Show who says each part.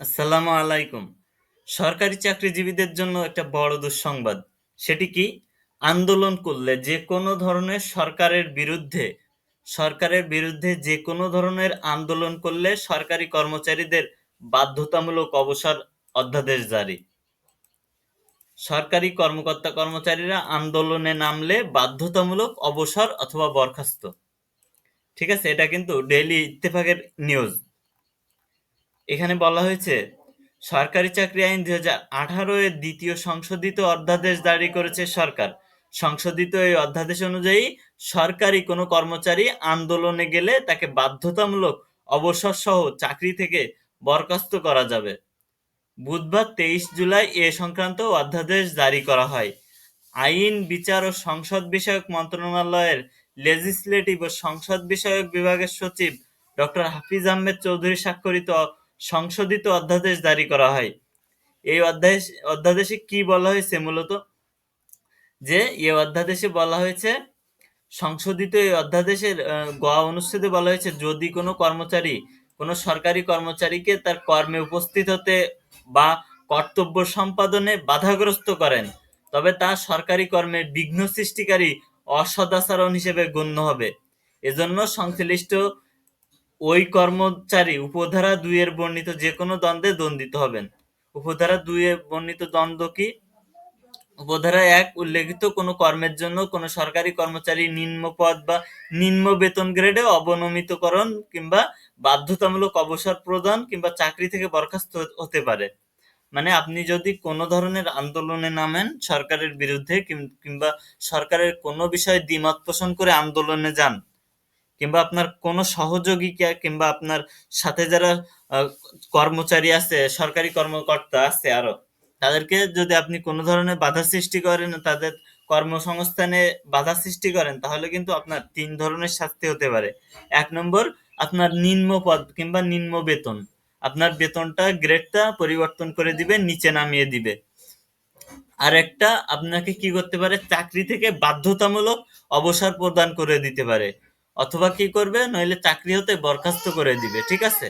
Speaker 1: আসসালামু আলাইকুম। সরকারি চাকরিজীবীদের জন্য একটা বড় দুঃসংবাদ। সেটি কি? আন্দোলন করলে যে কোনো ধরনের সরকারের বিরুদ্ধে সরকারের বিরুদ্ধে যে কোনো ধরনের আন্দোলন করলে সরকারি কর্মচারীদের বাধ্যতামূলক অবসর অধ্যাদেশ জারি। সরকারি কর্মকর্তা কর্মচারীরা আন্দোলনে নামলে বাধ্যতামূলক অবসর অথবা বরখাস্ত। ঠিক আছে, এটা কিন্তু ডেইলি ইত্তেফাকের নিউজ। এখানে বলা হয়েছে, সরকারি চাকরি আইন দুই হাজার আঠারো এর দ্বিতীয় সংশোধিত অধ্যাদেশ জারি করেছে সরকার। সংশোধিত এই অধ্যাদেশ অনুযায়ী সরকারি কোনো কর্মচারী আন্দোলনে গেলে তাকে বাধ্যতামূলক অবসর সহ চাকরি থেকে বরখাস্ত করা যাবে। বুধবার তেইশ জুলাই এ সংক্রান্ত অধ্যাদেশ জারি করা হয়। আইন, বিচার ও সংসদ বিষয়ক মন্ত্রণালয়ের লেজিসলেটিভ ও সংসদ বিষয়ক বিভাগের সচিব ডক্টর হাফিজ আহমেদ চৌধুরী স্বাক্ষরিত সংশোধিত অধ্যাদেশ জারি করা হয়। এই অধ্যাদেশ, অধ্যাদেশে কি বলা হয়েছে মূলত? যে এই অধ্যাদেশে বলা হয়েছে, সংশোধিত এই অধ্যাদেশের গ অনুচ্ছেদে বলা হয়েছে, যদি কোনো কর্মচারী, কোনো সরকারি কর্মচারীকে তার কর্মে উপস্থিত হতে বা কর্তব্য সম্পাদনে বাধাগ্রস্ত করেন, তবে তা সরকারি কর্মে বিঘ্ন সৃষ্টিকারী অসদাচরণ হিসেবে গণ্য হবে। এজন্য সংশ্লিষ্ট ওই কর্মচারী উপধারা দুই এর বর্ণিত যে কোনো দ্বন্দ্বে দণ্ডিত হবেন। উপধারা দুই এর বর্ণিত দ্বন্দ্ব কি? উপধারা এক, উল্লেখিত কোনো কর্মের জন্য কোনো সরকারি কর্মচারী নিম্ন পদ বা নিম্ন বেতন গ্রেডে অবনমিতকরণ কিংবা বাধ্যতামূলক অবসর প্রদান কিংবা চাকরি থেকে বরখাস্ত হতে পারে। মানে আপনি যদি কোনো ধরনের আন্দোলনে নামেন সরকারের বিরুদ্ধে কিংবা সরকারের কোনো বিষয়ে দ্বিমত পোষণ করে আন্দোলনে যান কিংবা আপনার কোনো সহযোগিকা কিংবা আপনার সাথে যারা কর্মচারী আছে, সরকারি কর্মকর্তা আছে আরও, তাদেরকে যদি আপনি কোনো ধরনের বাধা সৃষ্টি করেন, তাদের কর্মসংস্থানে বাধা সৃষ্টি করেন, তাহলে কিন্তু আপনার তিন ধরনের শাস্তি হতে পারে। এক নম্বর, আপনার নিম্ন পদ কিংবা নিম্ন বেতন, আপনার বেতনটা গ্রেডটা পরিবর্তন করে দিবে, নিচে নামিয়ে দিবে। আর একটা, আপনাকে কি করতে পারে, চাকরি থেকে বাধ্যতামূলক অবসর প্রদান করে দিতে পারে। অথবা কি করবে? নইলে চাকরি হতে বরখাস্ত করে দিবে ঠিক আছে?